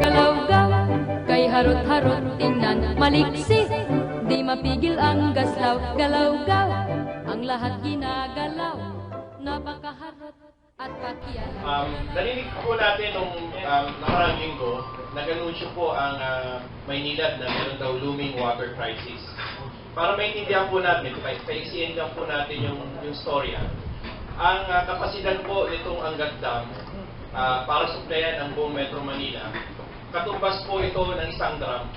Galaw-gaw, kay harot-harot tingnan maliksi Di mapigil ang gaslaw, galaw-gaw Ang lahat ginagalaw, napakaharot at pakialam Um, narinig po natin nung um, nakarang linggo, nag-anunsyo po ang uh, Maynilad na meron daw looming water crisis. Para maintindihan po natin, pa- paiksiin lang po natin yung, yung storya. Ang uh, kapasidad po nitong Angat Dam uh, para supplyan ang buong Metro Manila, katumbas po ito ng isang drum.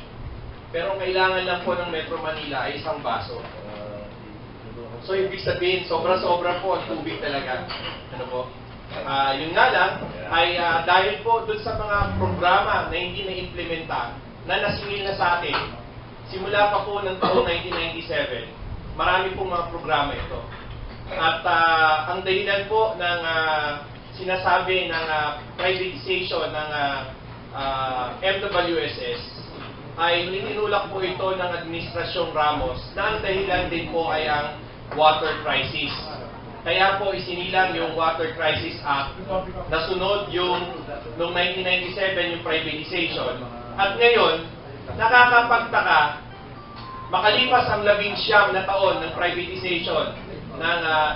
Pero ang kailangan lang po ng Metro Manila ay isang baso. So, ibig sabihin, sobra-sobra po ang tubig talaga. Ano po? Ah, yun nga lang, ay ah, dahil po dun sa mga programa na hindi na-implementa, na nasingil na sa atin, simula pa po ng taong 1997, marami pong mga programa ito. At ah, ang dahilan po ng ah, sinasabi ng ah, privatization ng ah, ah, MWSS, ay ininulak po ito ng Administrasyong Ramos na ang dahilan din po ay ang water crisis. Kaya po isinilang yung Water Crisis Act, nasunod yung noong 1997 yung privatization. At ngayon, nakakapagtaka, makalipas ang labing siyam na taon ng privatization ng ah,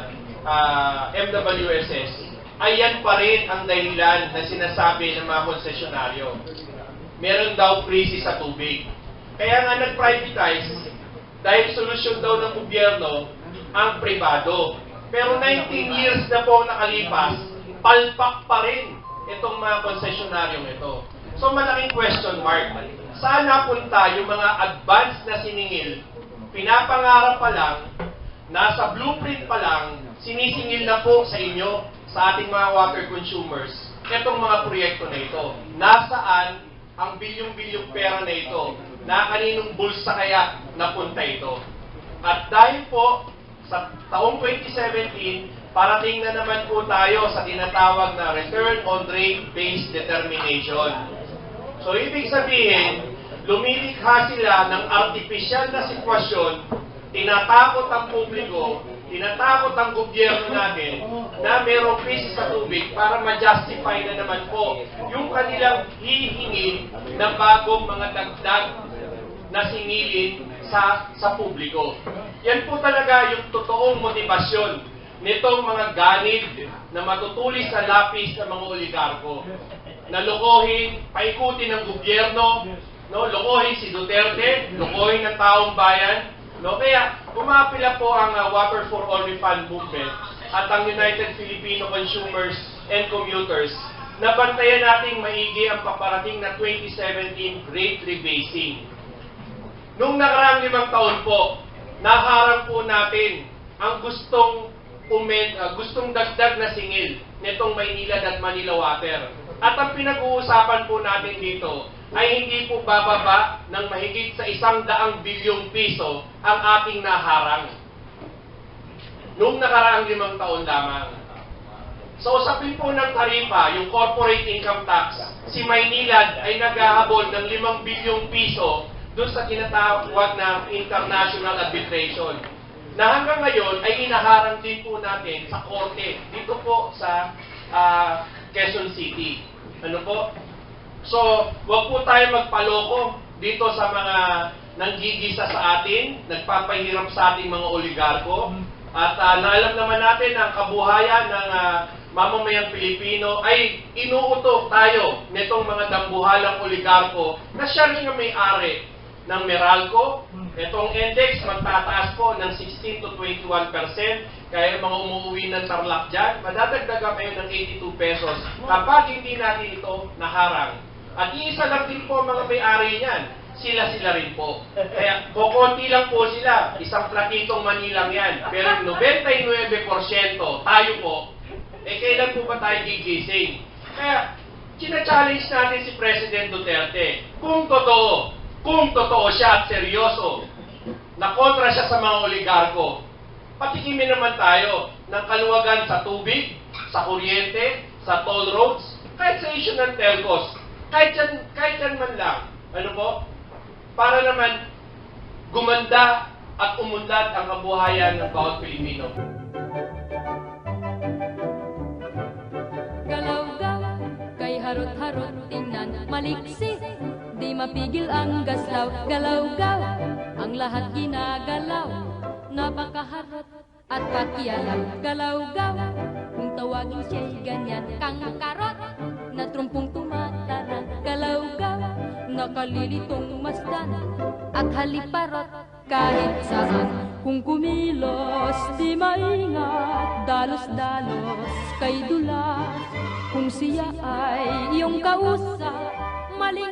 ah, MWSS, ay yan pa rin ang dahilan na sinasabi ng mga konsesyonaryo meron daw krisis sa tubig. Kaya nga nag-privatize dahil solusyon daw ng gobyerno ang pribado. Pero 19 years na po nakalipas, palpak pa rin itong mga konsesyonaryo ito. So malaking question mark. Saan napunta yung mga advance na siningil? Pinapangarap pa lang, nasa blueprint pa lang, sinisingil na po sa inyo, sa ating mga water consumers, itong mga proyekto na ito. Nasaan ang bilyong-bilyong pera na ito? Na kaninong bulsa kaya napunta ito? At dahil po, sa taong 2017, parating na naman po tayo sa tinatawag na Return on Rate-Based Determination. So, ibig sabihin, lumilikha sila ng artificial na sitwasyon, tinatakot ang publiko, tinatakot ang gobyerno natin na merong krisis sa tubig para ma-justify na naman po yung kanilang hihingin ng bagong mga dagdag na singilin sa sa publiko. Yan po talaga yung totoong motibasyon nitong mga ganid na matutulis sa lapis ng mga oligarko. Na lokohin, paikutin ng gobyerno, no, lokohin si Duterte, lokohin ng taong bayan, no. Kaya umapila po ang uh, Water for All Refund movement at ang United Filipino Consumers and Commuters na bantayan nating maigi ang paparating na 2017 rate rebasing. Nung nakaraang limang taon po, naharang po natin ang gustong umen, ah, gustong dagdag na singil nitong Maynila at Manila Water. At ang pinag-uusapan po natin dito ay hindi po bababa ng mahigit sa isang daang bilyong piso ang ating naharang. Nung nakaraang limang taon lamang. Sa usapin po ng tarifa, yung corporate income tax, si Maynilad ay naghahabol ng 5 bilyong piso doon sa tinatawag na international arbitration. Na hanggang ngayon ay inaharang din po natin sa korte dito po sa ah, Quezon City. Ano po? So, wag po tayo magpaloko dito sa mga nanggigisa sa atin, nagpapahirap sa ating mga oligarko. At ah, naalam naman natin ang kabuhayan ng ah, mamamayang Pilipino ay inuuto tayo nitong mga dambuhalang oligarko na siya rin ang may-ari ng Meralco. Itong index magtataas po ng 16 to 21 Kaya yung mga umuwi ng Tarlac dyan, madadagdagan kayo ng 82 pesos kapag hindi natin ito naharang. At iisa lang din po mga may-ari niyan. Sila-sila rin po. Kaya kukunti lang po sila. Isang platitong Manilang yan. Pero 99% tayo po, eh kailan po ba tayo gigising? Kaya, china-challenge natin si President Duterte. Kung totoo, kung totoo siya at seryoso na kontra siya sa mga oligarko, patikimin naman tayo ng kaluwagan sa tubig, sa kuryente, sa toll roads, kahit sa issue ng telcos, kahit yan, kahit yan man lang. Ano po? Para naman gumanda at umunlad ang kabuhayan ng bawat Pilipino. Galaw-galaw, kay harot-harot, tingnan, maliksi, Di mapigil ang gaslaw, galaw-gaw Ang lahat ginagalaw. Napakaharot at pakialam, galaw-gaw Kung tawagin siya'y ganyan. Kang karot Na trumpong tumatarang, galaw-gaw Nakalilitong masdan. At haliparot kahit saan. Kung kumilos, di maingat. Dalos-dalos kay dulas. Kung siya ay iyong kausap Maling